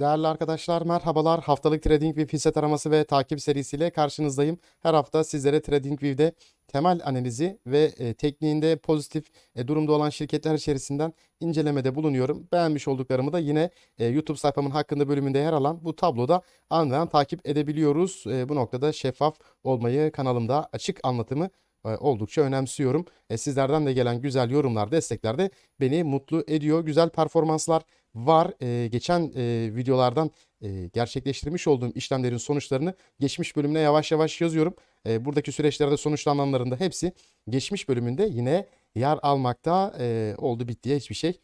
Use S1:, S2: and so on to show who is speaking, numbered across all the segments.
S1: Değerli arkadaşlar merhabalar. Haftalık TradingView hisse taraması ve takip serisiyle karşınızdayım. Her hafta sizlere TradingView'de temel analizi ve e, tekniğinde pozitif e, durumda olan şirketler içerisinden incelemede bulunuyorum. Beğenmiş olduklarımı da yine e, YouTube sayfamın hakkında bölümünde yer alan bu tabloda anlayan takip edebiliyoruz. E, bu noktada şeffaf olmayı kanalımda açık anlatımı oldukça önemsiyorum. E, sizlerden de gelen güzel yorumlar, destekler de beni mutlu ediyor. Güzel performanslar var. E, geçen e, videolardan e, gerçekleştirmiş olduğum işlemlerin sonuçlarını geçmiş bölümüne yavaş yavaş yazıyorum. E, buradaki süreçlerde sonuçlananların da hepsi geçmiş bölümünde yine yer almakta. E, oldu bittiye hiçbir şey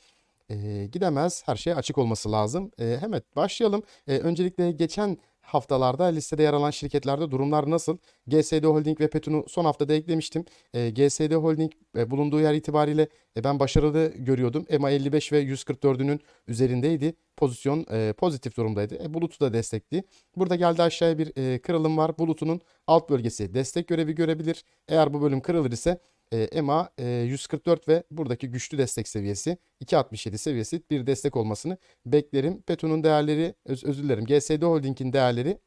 S1: e, gidemez. Her şey açık olması lazım. E, hemen başlayalım. E, öncelikle geçen haftalarda listede yer alan şirketlerde durumlar nasıl? GSD Holding ve Petun'u son haftada eklemiştim. E, GSD Holding e, bulunduğu yer itibariyle e, ben başarılı görüyordum. EMA 55 ve 144'ünün üzerindeydi. Pozisyon e, pozitif durumdaydı. E, Bulut'u da destekli. Burada geldi aşağıya bir e, kırılım var. Bulut'unun alt bölgesi destek görevi görebilir. Eğer bu bölüm kırılır ise e, EMA e, 144 ve buradaki güçlü destek seviyesi 2.67 seviyesi bir destek olmasını beklerim. Petun'un değerleri öz, özür dilerim GSD Holding'in değerleri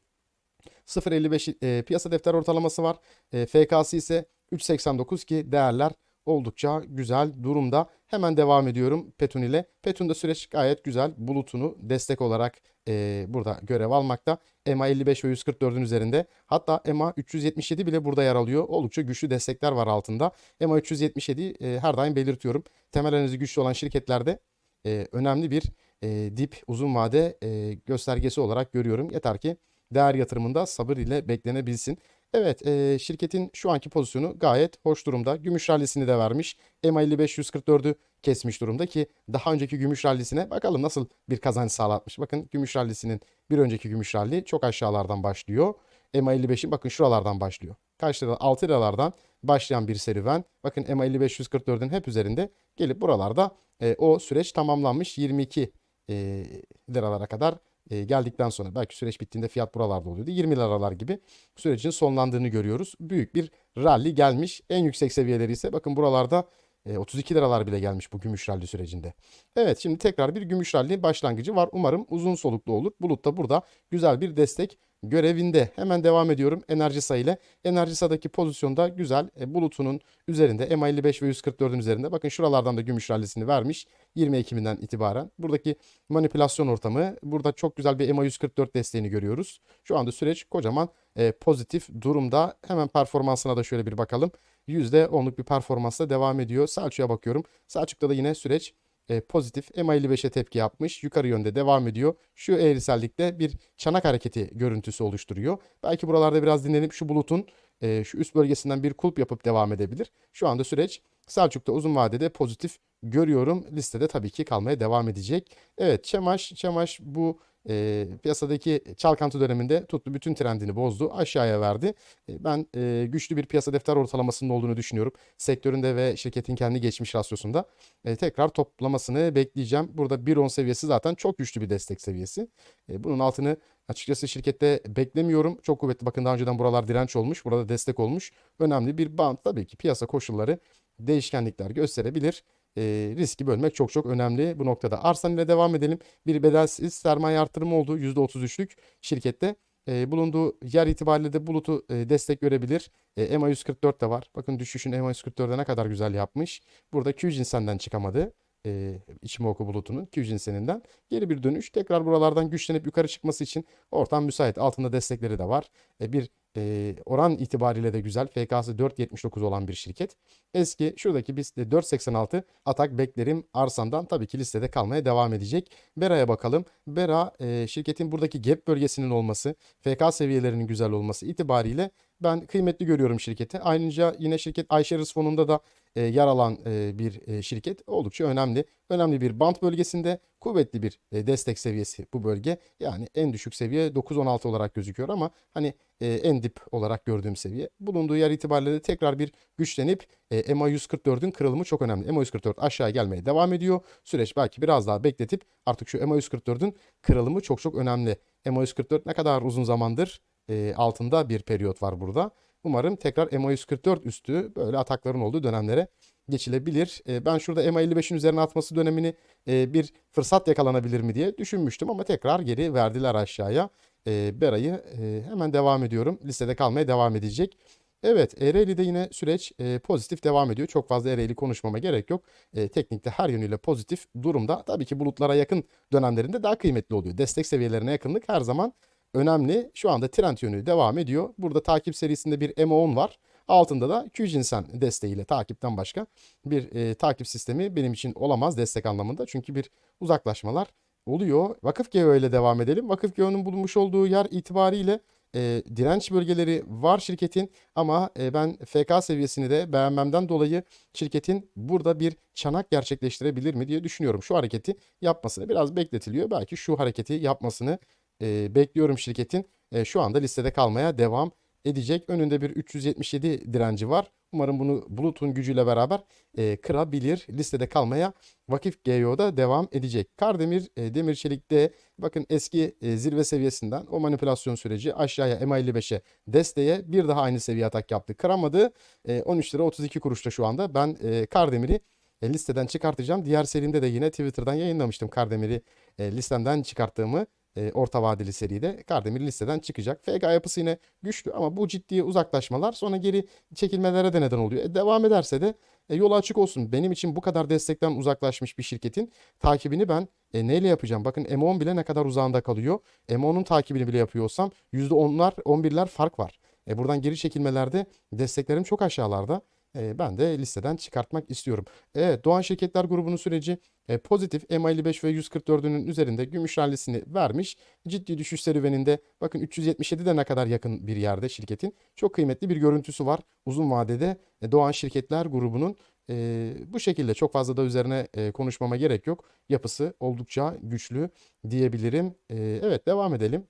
S1: 0.55 e, piyasa defter ortalaması var. E, FK'sı ise 3.89 ki değerler oldukça güzel durumda. Hemen devam ediyorum Petun ile. Petun'da süreç gayet güzel. Bulutunu destek olarak e, burada görev almakta. EMA 55 ve 144'ün üzerinde. Hatta EMA 377 bile burada yer alıyor. Oldukça güçlü destekler var altında. EMA 377 e, her daim belirtiyorum. Temel analizi güçlü olan şirketlerde e, önemli bir e, dip uzun vade e, göstergesi olarak görüyorum. Yeter ki değer yatırımında sabır ile beklenebilsin. Evet e, şirketin şu anki pozisyonu gayet hoş durumda. Gümüş rallisini de vermiş. EMA 55 144'ü kesmiş durumda ki daha önceki gümüş rallisine bakalım nasıl bir kazanç sağlatmış. Bakın gümüş rallisinin bir önceki gümüş ralli çok aşağılardan başlıyor. EMA 55'in bakın şuralardan başlıyor. Kaç lira? 6 liralardan başlayan bir serüven. Bakın EMA 55 144'ün hep üzerinde gelip buralarda e, o süreç tamamlanmış 22 e, liralara kadar e, geldikten sonra belki süreç bittiğinde fiyat buralarda oluyordu. 20 liralar gibi sürecin sonlandığını görüyoruz. Büyük bir rally gelmiş. En yüksek seviyeleri ise bakın buralarda e, 32 liralar bile gelmiş bu gümüş rally sürecinde. Evet şimdi tekrar bir gümüş rally başlangıcı var. Umarım uzun soluklu olur. Bulut da burada güzel bir destek görevinde. Hemen devam ediyorum Enerjisa ile. Enerjisa'daki pozisyonda güzel. E, bulutunun üzerinde EMA 55 ve 144'ün üzerinde. Bakın şuralardan da gümüş rallisini vermiş. 20 Ekim'inden itibaren. Buradaki manipülasyon ortamı. Burada çok güzel bir EMA 144 desteğini görüyoruz. Şu anda süreç kocaman e, pozitif durumda. Hemen performansına da şöyle bir bakalım. %10'luk bir performansla devam ediyor. Selçuk'a bakıyorum. Selçuk'ta da yine süreç e, pozitif. EMA 55'e tepki yapmış. Yukarı yönde devam ediyor. Şu eğrisellikte bir çanak hareketi görüntüsü oluşturuyor. Belki buralarda biraz dinlenip şu bulutun e, şu üst bölgesinden bir kulp yapıp devam edebilir. Şu anda süreç Selçuk'ta uzun vadede pozitif görüyorum. Listede tabii ki kalmaya devam edecek. Evet Çemaş, Çemaş bu e, piyasadaki çalkantı döneminde tuttu bütün trendini bozdu. Aşağıya verdi. E, ben e, güçlü bir piyasa defter ortalamasının olduğunu düşünüyorum. Sektöründe ve şirketin kendi geçmiş rasyosunda e, tekrar toplamasını bekleyeceğim. Burada 1.10 seviyesi zaten çok güçlü bir destek seviyesi. E, bunun altını açıkçası şirkette beklemiyorum. Çok kuvvetli bakın daha önceden buralar direnç olmuş. Burada destek olmuş. Önemli bir band. Tabii ki piyasa koşulları değişkenlikler gösterebilir e, riski bölmek çok çok önemli bu noktada. Arsan ile devam edelim. Bir bedelsiz sermaye artırımı oldu %33'lük şirkette. E, bulunduğu yer itibariyle de bulutu e, destek görebilir. E, EMA 144 de var. Bakın düşüşün EMA 144'de ne kadar güzel yapmış. Burada Q cinsenden çıkamadı. E, Ichimoku bulutunun Q cinseninden. Geri bir dönüş. Tekrar buralardan güçlenip yukarı çıkması için ortam müsait. Altında destekleri de var. E, bir e, oran itibariyle de güzel. FK'sı 4.79 olan bir şirket. Eski şuradaki biz de 4.86 atak beklerim Arsan'dan tabii ki listede kalmaya devam edecek. Bera'ya bakalım. Bera e, şirketin buradaki gap bölgesinin olması, FK seviyelerinin güzel olması itibariyle ben kıymetli görüyorum şirketi. Ayrıca yine şirket iShares fonunda da e, yer alan e, bir e, şirket oldukça önemli. Önemli bir band bölgesinde kuvvetli bir e, destek seviyesi bu bölge. Yani en düşük seviye 9-16 olarak gözüküyor ama hani en dip olarak gördüğüm seviye. Bulunduğu yer itibariyle de tekrar bir güçlenip e, EMA 144'ün kırılımı çok önemli. EMA 144 aşağı gelmeye devam ediyor. Süreç belki biraz daha bekletip artık şu EMA 144'ün kırılımı çok çok önemli. EMA 144 ne kadar uzun zamandır e, altında bir periyot var burada. Umarım tekrar EMA 144 üstü böyle atakların olduğu dönemlere geçilebilir. E, ben şurada MA55'in üzerine atması dönemini e, bir fırsat yakalanabilir mi diye düşünmüştüm ama tekrar geri verdiler aşağıya. E, Bera'yı e, hemen devam ediyorum. Listede kalmaya devam edecek. Evet, Ereğli'de yine süreç e, pozitif devam ediyor. Çok fazla Ereğli konuşmama gerek yok. E, teknikte her yönüyle pozitif durumda. Tabii ki bulutlara yakın dönemlerinde daha kıymetli oluyor. Destek seviyelerine yakınlık her zaman önemli. Şu anda trend yönü devam ediyor. Burada takip serisinde bir MO10 var. Altında da Qjinsen desteğiyle takipten başka bir e, takip sistemi benim için olamaz destek anlamında. Çünkü bir uzaklaşmalar oluyor. Vakıf Geo ile devam edelim. Vakıf Geo'nun bulunmuş olduğu yer itibariyle e, direnç bölgeleri var şirketin ama e, ben FK seviyesini de beğenmemden dolayı şirketin burada bir çanak gerçekleştirebilir mi diye düşünüyorum. Şu hareketi yapmasını biraz bekletiliyor. Belki şu hareketi yapmasını e, bekliyorum şirketin. E, şu anda listede kalmaya devam edecek. Önünde bir 377 direnci var. Umarım bunu bulutun gücüyle beraber e, kırabilir. Listede kalmaya Vakıf GEO'da devam edecek. Kardemir, e, Demir Çelik'te bakın eski e, zirve seviyesinden o manipülasyon süreci aşağıya MA55'e desteğe bir daha aynı seviye atak yaptı. Kıramadı. E, 13 lira 32 kuruşta şu anda. Ben e, Kardemir'i e, listeden çıkartacağım. Diğer serimde de yine Twitter'dan yayınlamıştım Kardemir'i e, listemden çıkarttığımı e, orta vadeli seride Kardemir listeden çıkacak. FK yapısı yine güçlü ama bu ciddi uzaklaşmalar sonra geri çekilmelere de neden oluyor. E, devam ederse de e, yolu açık olsun. Benim için bu kadar destekten uzaklaşmış bir şirketin takibini ben e, neyle yapacağım? Bakın M10 bile ne kadar uzağında kalıyor. M10'un takibini bile yapıyorsam %10'lar 11'ler fark var. E, buradan geri çekilmelerde desteklerim çok aşağılarda. Ben de listeden çıkartmak istiyorum. Evet Doğan Şirketler grubunun süreci pozitif MA55 ve 144'ünün üzerinde gümüş rallisini vermiş. Ciddi düşüş serüveninde bakın 377 de ne kadar yakın bir yerde şirketin. Çok kıymetli bir görüntüsü var. Uzun vadede Doğan Şirketler grubunun e, bu şekilde çok fazla da üzerine e, konuşmama gerek yok. Yapısı oldukça güçlü diyebilirim. E, evet devam edelim.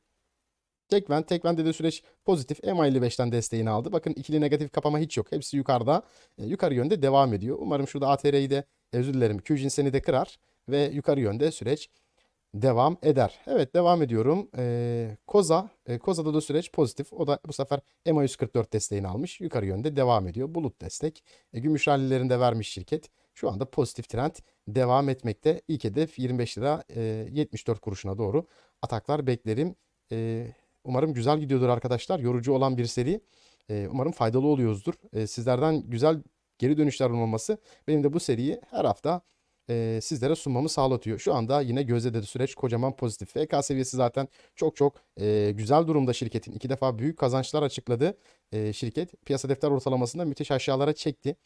S1: Tekven, Tekven'de de süreç pozitif. MA55'ten desteğini aldı. Bakın ikili negatif kapama hiç yok. Hepsi yukarıda. E, yukarı yönde devam ediyor. Umarım şurada ATR'yi de özür dilerim. Qjinseni de kırar ve yukarı yönde süreç devam eder. Evet devam ediyorum. E, Koza, e, Koza'da da süreç pozitif. O da bu sefer MA144 desteğini almış. Yukarı yönde devam ediyor. Bulut destek. E, gümüş rallilerinde vermiş şirket. Şu anda pozitif trend devam etmekte. İlk hedef 25 lira e, 74 kuruşuna doğru ataklar beklerim. E, Umarım güzel gidiyordur arkadaşlar. Yorucu olan bir seri. E, umarım faydalı oluyoruzdur. E, sizlerden güzel geri dönüşler olması benim de bu seriyi her hafta e, sizlere sunmamı sağlatıyor. Şu anda yine gözde de süreç kocaman pozitif. FK seviyesi zaten çok çok e, güzel durumda şirketin. iki defa büyük kazançlar açıkladı e, şirket. Piyasa defter ortalamasında müthiş aşağılara çekti.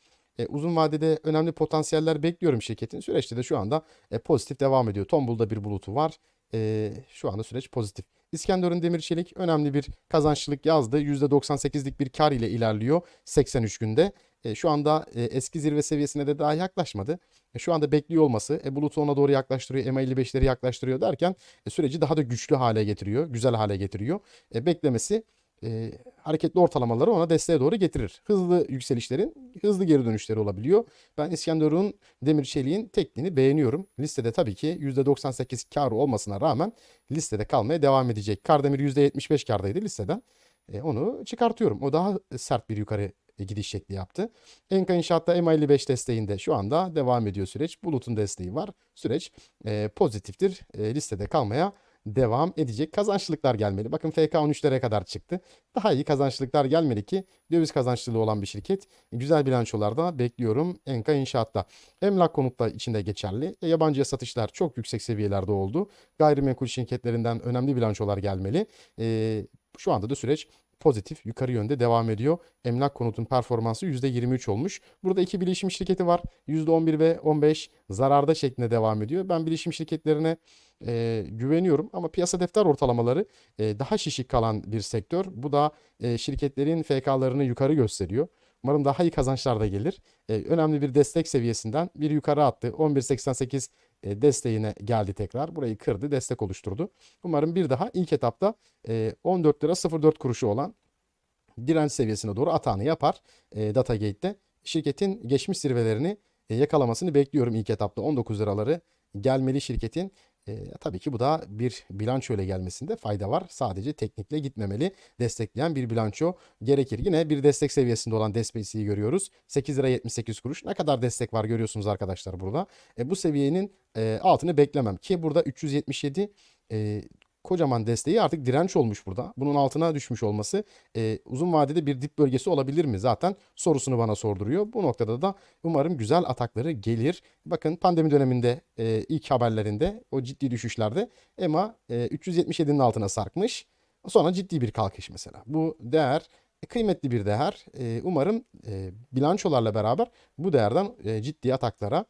S1: Uzun vadede önemli potansiyeller bekliyorum şirketin. Süreçte de şu anda pozitif devam ediyor. Tombul'da bir bulutu var. Şu anda süreç pozitif. İskenderun Demir Çelik önemli bir kazançlılık yazdı. %98'lik bir kar ile ilerliyor 83 günde. E, şu anda e, eski zirve seviyesine de daha yaklaşmadı. E, şu anda bekliyor olması e, bulutu ona doğru yaklaştırıyor, MA55'leri yaklaştırıyor derken e, süreci daha da güçlü hale getiriyor, güzel hale getiriyor. E, beklemesi e, hareketli ortalamaları ona desteğe doğru getirir. Hızlı yükselişlerin hızlı geri dönüşleri olabiliyor. Ben İskenderun Demir Çelik'in tekniğini beğeniyorum. Listede tabii ki %98 karı olmasına rağmen listede kalmaya devam edecek. Kardemir %75 kardaydı listeden. E, onu çıkartıyorum. O daha sert bir yukarı gidiş şekli yaptı. Enka İnşaat'ta MA55 desteğinde şu anda devam ediyor süreç. Bulut'un desteği var. Süreç e, pozitiftir. E, listede kalmaya devam edecek. Kazançlılıklar gelmeli. Bakın FK 13'lere kadar çıktı. Daha iyi kazançlılıklar gelmeli ki döviz kazançlılığı olan bir şirket. Güzel bilançolarda bekliyorum Enka İnşaat'ta. Emlak konutla içinde geçerli. E, yabancıya satışlar çok yüksek seviyelerde oldu. Gayrimenkul şirketlerinden önemli bilançolar gelmeli. E, şu anda da süreç pozitif yukarı yönde devam ediyor. Emlak konutun performansı %23 olmuş. Burada iki bilişim şirketi var. %11 ve 15 zararda şeklinde devam ediyor. Ben bilişim şirketlerine e, güveniyorum ama piyasa defter ortalamaları e, daha şişik kalan bir sektör. Bu da e, şirketlerin FK'larını yukarı gösteriyor. Umarım daha iyi kazançlar da gelir. E, önemli bir destek seviyesinden bir yukarı attı. 11.88 e, desteğine geldi tekrar. Burayı kırdı, destek oluşturdu. Umarım bir daha ilk etapta e, 14 lira 04 kuruşu olan direnç seviyesine doğru atağını yapar e, Datagate'de. Şirketin geçmiş zirvelerini e, yakalamasını bekliyorum ilk etapta. 19 liraları gelmeli şirketin. E, tabii ki bu da bir bilanço ile gelmesinde fayda var. Sadece teknikle gitmemeli. Destekleyen bir bilanço gerekir. Yine bir destek seviyesinde olan DSPC'yi görüyoruz. 8 lira 78 kuruş. Ne kadar destek var görüyorsunuz arkadaşlar burada. E, bu seviyenin e, altını beklemem ki burada 377 e, kocaman desteği artık direnç olmuş burada. Bunun altına düşmüş olması e, uzun vadede bir dip bölgesi olabilir mi? Zaten sorusunu bana sorduruyor. Bu noktada da umarım güzel atakları gelir. Bakın pandemi döneminde e, ilk haberlerinde o ciddi düşüşlerde EMA e, 377'nin altına sarkmış. Sonra ciddi bir kalkış mesela. Bu değer e, kıymetli bir değer. E, umarım e, bilançolarla beraber bu değerden ciddi ataklara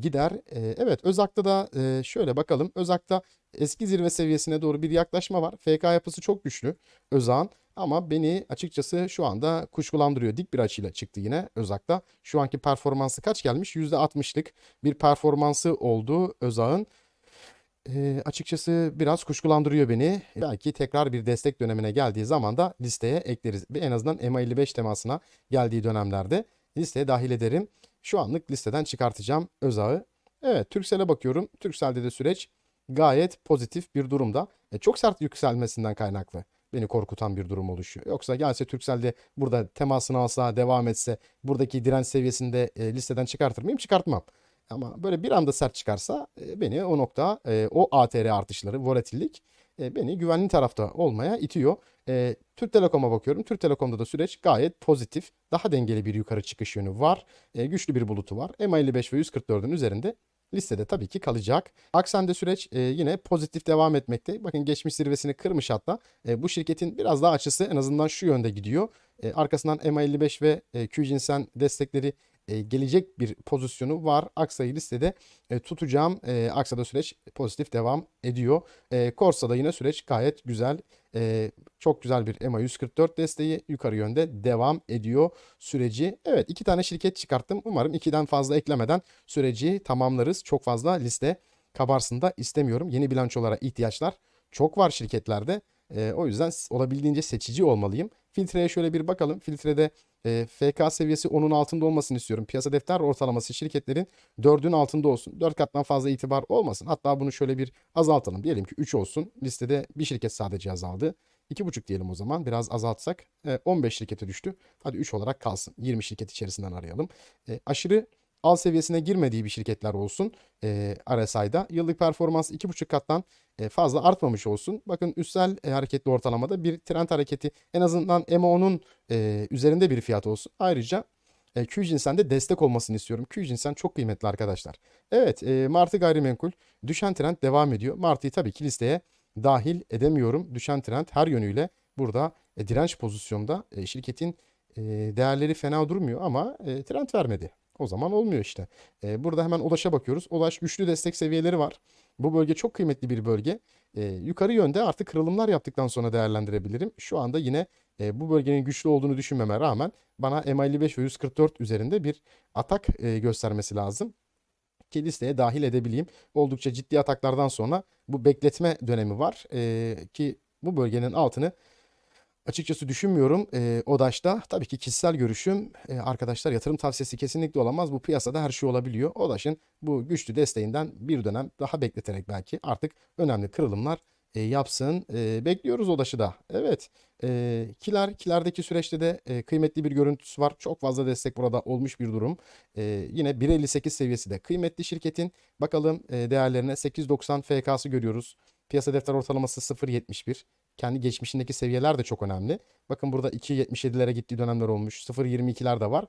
S1: gider. E, evet Özak'ta da e, şöyle bakalım. Özak'ta eski zirve seviyesine doğru bir yaklaşma var. FK yapısı çok güçlü Özak'ın. Ama beni açıkçası şu anda kuşkulandırıyor. Dik bir açıyla çıktı yine Özak'ta. Şu anki performansı kaç gelmiş? %60'lık bir performansı oldu Özak'ın. E, açıkçası biraz kuşkulandırıyor beni. Belki tekrar bir destek dönemine geldiği zaman da listeye ekleriz. En azından MA55 temasına geldiği dönemlerde listeye dahil ederim. Şu anlık listeden çıkartacağım Özağ'ı. Evet Türksel'e bakıyorum. Türksel'de de süreç gayet pozitif bir durumda. E, çok sert yükselmesinden kaynaklı beni korkutan bir durum oluşuyor. Yoksa gelse Türksel burada temasını alsa, devam etse, buradaki direnç seviyesinde e, listeden çıkartır mıyım? Çıkartmam. Ama böyle bir anda sert çıkarsa e, beni o nokta, e, o ATR artışları, volatillik e, beni güvenli tarafta olmaya itiyor. E, Türk Telekom'a bakıyorum. Türk Telekom'da da süreç gayet pozitif. Daha dengeli bir yukarı çıkış yönü var. E, güçlü bir bulutu var. EMA 55 ve 144'ün üzerinde listede tabii ki kalacak. Aksen'de süreç e, yine pozitif devam etmekte. Bakın geçmiş zirvesini kırmış hatta. E, bu şirketin biraz daha açısı en azından şu yönde gidiyor. E, arkasından EMA 55 ve e, QGINSEN destekleri e, gelecek bir pozisyonu var. Aksa'yı listede e, tutacağım. E, Aksa'da süreç pozitif devam ediyor. E, Corsa'da yine süreç gayet güzel. E, çok güzel bir EMA 144 desteği yukarı yönde devam ediyor süreci. Evet iki tane şirket çıkarttım. Umarım ikiden fazla eklemeden süreci tamamlarız. Çok fazla liste kabarsın da istemiyorum. Yeni bilançolara ihtiyaçlar çok var şirketlerde. E, o yüzden olabildiğince seçici olmalıyım. Filtreye şöyle bir bakalım. Filtrede e, FK seviyesi 10'un altında olmasını istiyorum. Piyasa defter ortalaması şirketlerin 4'ün altında olsun. 4 kattan fazla itibar olmasın. Hatta bunu şöyle bir azaltalım. Diyelim ki 3 olsun. Listede bir şirket sadece azaldı. 2,5 diyelim o zaman. Biraz azaltsak e, 15 şirkete düştü. Hadi 3 olarak kalsın. 20 şirket içerisinden arayalım. E, aşırı al seviyesine girmediği bir şirketler olsun e, RSI'da. Yıllık performans 2,5 kattan e, fazla artmamış olsun. Bakın üstsel e, hareketli ortalamada bir trend hareketi en azından MO'nun e, üzerinde bir fiyat olsun. Ayrıca e, QGINSEN'de destek olmasını istiyorum. QGINSEN çok kıymetli arkadaşlar. Evet e, Martı gayrimenkul düşen trend devam ediyor. Martı'yı tabii ki listeye dahil edemiyorum. Düşen trend her yönüyle burada e, direnç pozisyonda e, şirketin e, değerleri fena durmuyor ama e, trend vermedi. O zaman olmuyor işte. E, burada hemen Ulaş'a bakıyoruz. Ulaş güçlü destek seviyeleri var. Bu bölge çok kıymetli bir bölge. E, yukarı yönde artık kırılımlar yaptıktan sonra değerlendirebilirim. Şu anda yine e, bu bölgenin güçlü olduğunu düşünmeme rağmen bana MA55 ve 144 üzerinde bir atak e, göstermesi lazım ki listeye dahil edebileyim. Oldukça ciddi ataklardan sonra bu bekletme dönemi var e, ki bu bölgenin altını Açıkçası düşünmüyorum e, ODAŞ'ta. Tabii ki kişisel görüşüm e, arkadaşlar yatırım tavsiyesi kesinlikle olamaz. Bu piyasada her şey olabiliyor. ODAŞ'ın bu güçlü desteğinden bir dönem daha bekleterek belki artık önemli kırılımlar e, yapsın. E, bekliyoruz ODAŞ'ı da. Evet. E, Kiler, Kiler'deki süreçte de e, kıymetli bir görüntüsü var. Çok fazla destek burada olmuş bir durum. E, yine 1.58 seviyesi de kıymetli şirketin. Bakalım e, değerlerine 8.90 FK'sı görüyoruz. Piyasa defter ortalaması 0.71 kendi geçmişindeki seviyeler de çok önemli. Bakın burada 2.77'lere gittiği dönemler olmuş. 0.22'ler de var.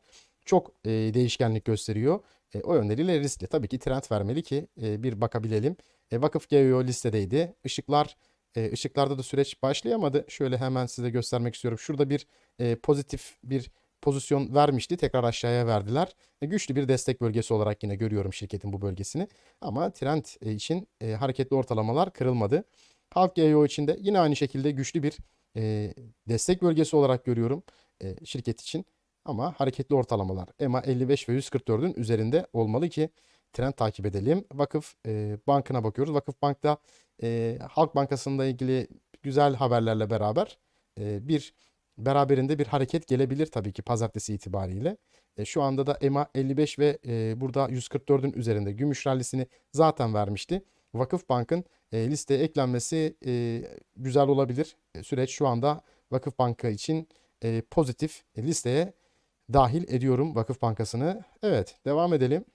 S1: Çok e, değişkenlik gösteriyor. E, o yönleriyle riskli. Tabii ki trend vermeli ki e, bir bakabilelim. E, Vakıf GEO listedeydi. Işıklar e, ışıklarda da süreç başlayamadı. Şöyle hemen size göstermek istiyorum. Şurada bir e, pozitif bir pozisyon vermişti. Tekrar aşağıya verdiler. E, güçlü bir destek bölgesi olarak yine görüyorum şirketin bu bölgesini. Ama trend e, için e, hareketli ortalamalar kırılmadı. Halk GEO için de yine aynı şekilde güçlü bir e, destek bölgesi olarak görüyorum e, şirket için. Ama hareketli ortalamalar EMA 55 ve 144'ün üzerinde olmalı ki trend takip edelim. Vakıf e, Bank'ına bakıyoruz. Vakıf Bank'ta e, Halk Bankası'nda ilgili güzel haberlerle beraber e, bir beraberinde bir hareket gelebilir tabii ki pazartesi itibariyle. E, şu anda da EMA 55 ve e, burada 144'ün üzerinde gümüş rallisini zaten vermişti. Vakıfbank'ın e, listeye eklenmesi e, güzel olabilir. E, süreç şu anda Vakıfbank'ı için e, pozitif e, listeye dahil ediyorum Vakıf Bankası'nı. Evet, devam edelim.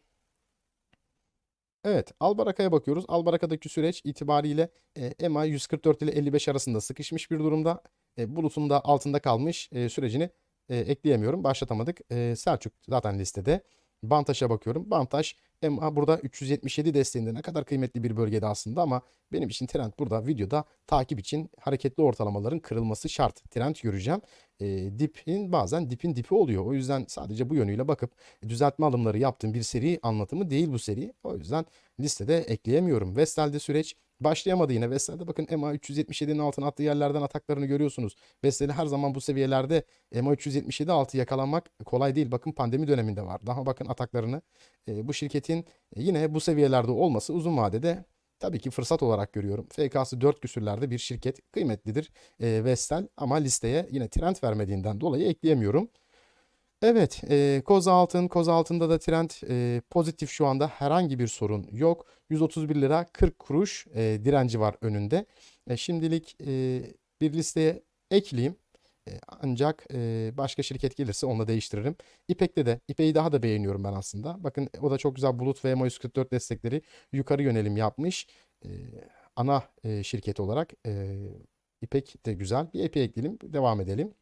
S1: Evet, Albaraka'ya bakıyoruz. Albaraka'daki süreç itibariyle e, EMA 144 ile 55 arasında sıkışmış bir durumda. E, bulutun da altında kalmış e, sürecini e, ekleyemiyorum. Başlatamadık. E, Selçuk zaten listede. Bantaş'a bakıyorum. Bantaş EMA burada 377 desteğinde ne kadar kıymetli bir bölgede aslında ama benim için trend burada videoda takip için hareketli ortalamaların kırılması şart. Trend göreceğim. E, dipin bazen dipin dipi oluyor. O yüzden sadece bu yönüyle bakıp düzeltme alımları yaptığım bir seri anlatımı değil bu seri. O yüzden listede ekleyemiyorum. Vestel'de süreç başlayamadı yine. Vestel'de bakın EMA 377'nin altına attığı yerlerden ataklarını görüyorsunuz. Vestel'i her zaman bu seviyelerde EMA 377 altı yakalanmak kolay değil. Bakın pandemi döneminde var. Daha bakın ataklarını e, bu şirketin e, yine bu seviyelerde olması uzun vadede tabii ki fırsat olarak görüyorum. FK'sı 4 küsürlerde bir şirket kıymetlidir e, Vestel ama listeye yine trend vermediğinden dolayı ekleyemiyorum. Evet, e, Koza Altın, Koza Altın'da da trend e, pozitif şu anda herhangi bir sorun yok. 131 lira 40 kuruş e, direnci var önünde. E, şimdilik e, bir listeye ekleyeyim. E, ancak e, başka şirket gelirse onu da değiştiririm. İpek'te de, İpek'i daha da beğeniyorum ben aslında. Bakın o da çok güzel Bulut ve EMA 144 destekleri yukarı yönelim yapmış. E, ana e, şirket olarak e, İpek de güzel. Bir İpek'e ekleyelim, devam edelim.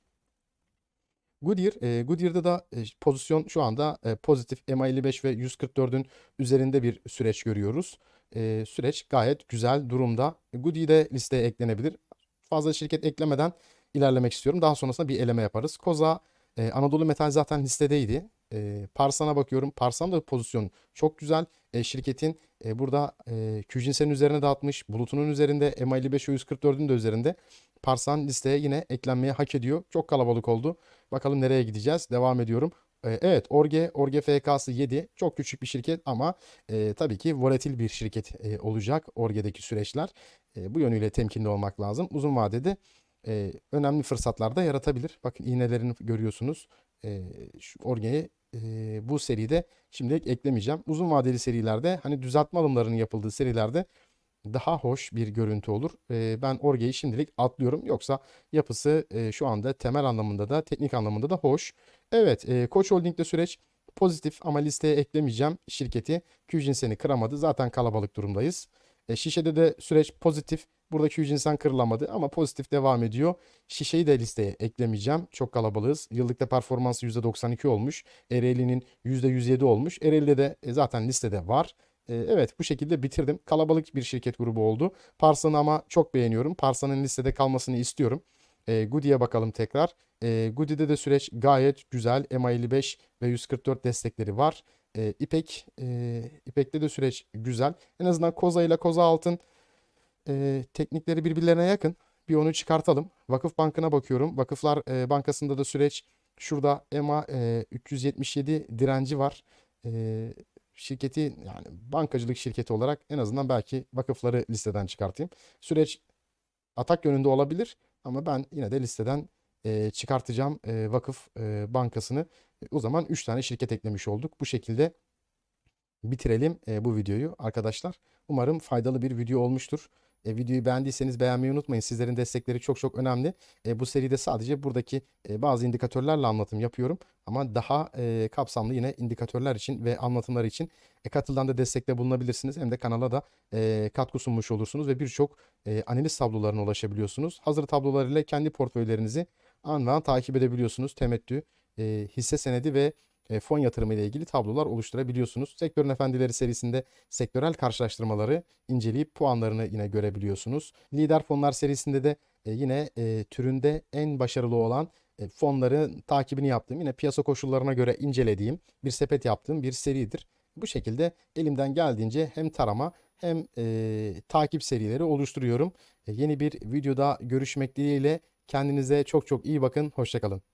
S1: Goodyear, e, Goodyear'da da e, pozisyon şu anda e, pozitif MA55 ve 144'ün üzerinde bir süreç görüyoruz. E, süreç gayet güzel durumda. Goodyear de listeye eklenebilir. Fazla şirket eklemeden ilerlemek istiyorum. Daha sonrasında bir eleme yaparız. Koza, e, Anadolu Metal zaten listedeydi. E, Parsan'a bakıyorum. Parsan da pozisyon çok güzel. E, şirketin e, burada e, Küjinsen'in üzerine dağıtmış. Bulutunun üzerinde MA55 ve 144'ün de üzerinde. Parsan listeye yine eklenmeye hak ediyor. Çok kalabalık oldu. Bakalım nereye gideceğiz. Devam ediyorum. E, Evet, Orge, Orge FK'sı 7. Çok küçük bir şirket ama e, tabii ki volatil bir şirket e, olacak Orge'deki süreçler. E, bu yönüyle temkinli olmak lazım. Uzun vadede e, önemli fırsatlar da yaratabilir. Bakın iğnelerini görüyorsunuz. E, şu Orge'yi e, bu seride şimdilik eklemeyeceğim. Uzun vadeli serilerde hani düzeltme alımlarının yapıldığı serilerde daha hoş bir görüntü olur. E, ben Orge'yi şimdilik atlıyorum. Yoksa yapısı e, şu anda temel anlamında da teknik anlamında da hoş. Evet, e, Koç Holding'de süreç pozitif ama listeye eklemeyeceğim şirketi. Kyujinsen'i kıramadı. Zaten kalabalık durumdayız. E, Şişe'de de süreç pozitif. Burada Kyujinsen kırılamadı ama pozitif devam ediyor. Şişeyi de listeye eklemeyeceğim. Çok kalabalığız. Yıllıkta performansı %92 olmuş. Ereğli'nin %107 olmuş. Ereğli'de de zaten listede var. E, Evet bu şekilde bitirdim. Kalabalık bir şirket grubu oldu. Parsan'ı ama çok beğeniyorum. Parsan'ın listede kalmasını istiyorum. E, Goody'ye bakalım tekrar. E, Goody'de de süreç gayet güzel. MA55 ve 144 destekleri var. E, İpek, e, İpek'te de süreç güzel. En azından Koza ile Koza Altın e, teknikleri birbirlerine yakın. Bir onu çıkartalım. Vakıf Bankı'na bakıyorum. Vakıflar e, Bankası'nda da süreç şurada EMA e, 377 direnci var. E, şirketi yani bankacılık şirketi olarak en azından belki vakıfları listeden çıkartayım. Süreç atak yönünde olabilir ama ben yine de listeden e, çıkartacağım e, vakıf e, bankasını. O zaman 3 tane şirket eklemiş olduk. Bu şekilde bitirelim e, bu videoyu arkadaşlar. Umarım faydalı bir video olmuştur. E, videoyu beğendiyseniz beğenmeyi unutmayın. Sizlerin destekleri çok çok önemli. E, bu seride sadece buradaki e, bazı indikatörlerle anlatım yapıyorum. Ama daha e, kapsamlı yine indikatörler için ve anlatımlar için e, katıldan da destekte bulunabilirsiniz. Hem de kanala da e, katkı sunmuş olursunuz ve birçok e, analiz tablolarına ulaşabiliyorsunuz. Hazır tablolar ile kendi portföylerinizi an ve an takip edebiliyorsunuz. Temettü, e, hisse senedi ve fon yatırımı ile ilgili tablolar oluşturabiliyorsunuz. Sektörün Efendileri serisinde sektörel karşılaştırmaları inceleyip puanlarını yine görebiliyorsunuz. Lider fonlar serisinde de e, yine e, türünde en başarılı olan e, fonların takibini yaptığım, yine piyasa koşullarına göre incelediğim bir sepet yaptığım bir seridir. Bu şekilde elimden geldiğince hem tarama hem e, takip serileri oluşturuyorum. E, yeni bir videoda görüşmek dileğiyle kendinize çok çok iyi bakın. Hoşçakalın.